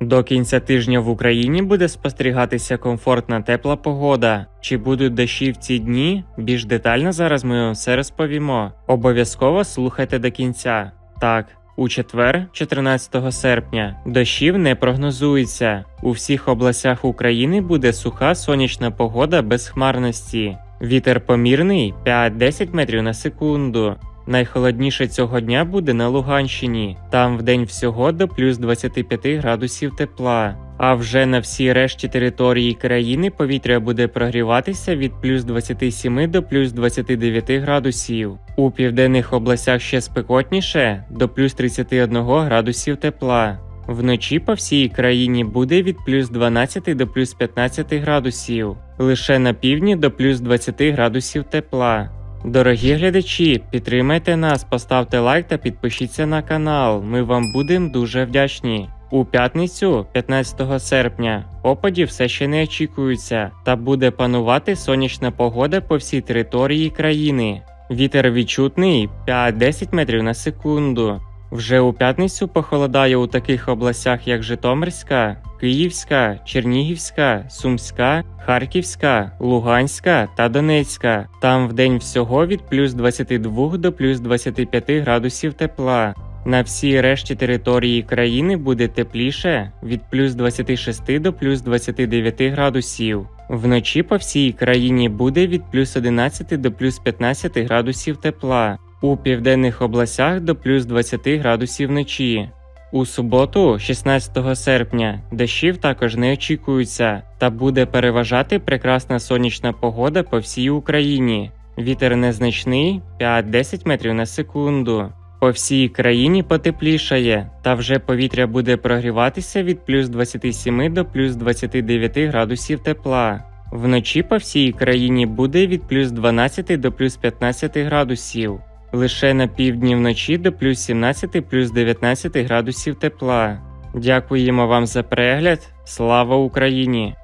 До кінця тижня в Україні буде спостерігатися комфортна тепла погода. Чи будуть дощі в ці дні? Більш детально зараз ми вам все розповімо. Обов'язково слухайте до кінця. Так. У четвер, 14 серпня, дощів не прогнозується. У всіх областях України буде суха сонячна погода без хмарності. Вітер помірний 5-10 метрів на секунду. Найхолодніше цього дня буде на Луганщині. Там вдень всього до плюс 25 градусів тепла. А вже на всій решті території країни повітря буде прогріватися від плюс 27 до плюс 29 градусів. У південних областях ще спекотніше до плюс 31 градусів тепла. Вночі по всій країні буде від плюс 12 до плюс 15 градусів, лише на півдні до плюс 20 градусів тепла. Дорогі глядачі, підтримайте нас, поставте лайк та підпишіться на канал. Ми вам будемо дуже вдячні. У п'ятницю, 15 серпня, опадів все ще не очікується, та буде панувати сонячна погода по всій території країни. Вітер відчутний 5-10 метрів на секунду. Вже у п'ятницю похолодає у таких областях, як Житомирська, Київська, Чернігівська, Сумська, Харківська, Луганська та Донецька. Там вдень всього від плюс 22 до плюс 25 градусів тепла. На всій решті території країни буде тепліше від плюс 26 до плюс 29 градусів. Вночі по всій країні буде від плюс 11 до плюс 15 градусів тепла. У південних областях до плюс 20 градусів вночі. У суботу, 16 серпня, дощів також не очікується, та буде переважати прекрасна сонячна погода по всій Україні. Вітер незначний 5-10 метрів на секунду. По всій країні потеплішає, та вже повітря буде прогріватися від плюс 27 до плюс 29 градусів тепла. Вночі по всій країні буде від плюс 12 до плюс 15 градусів. Лише на півдні вночі до плюс 17 плюс 19 градусів тепла. Дякуємо вам за перегляд. Слава Україні!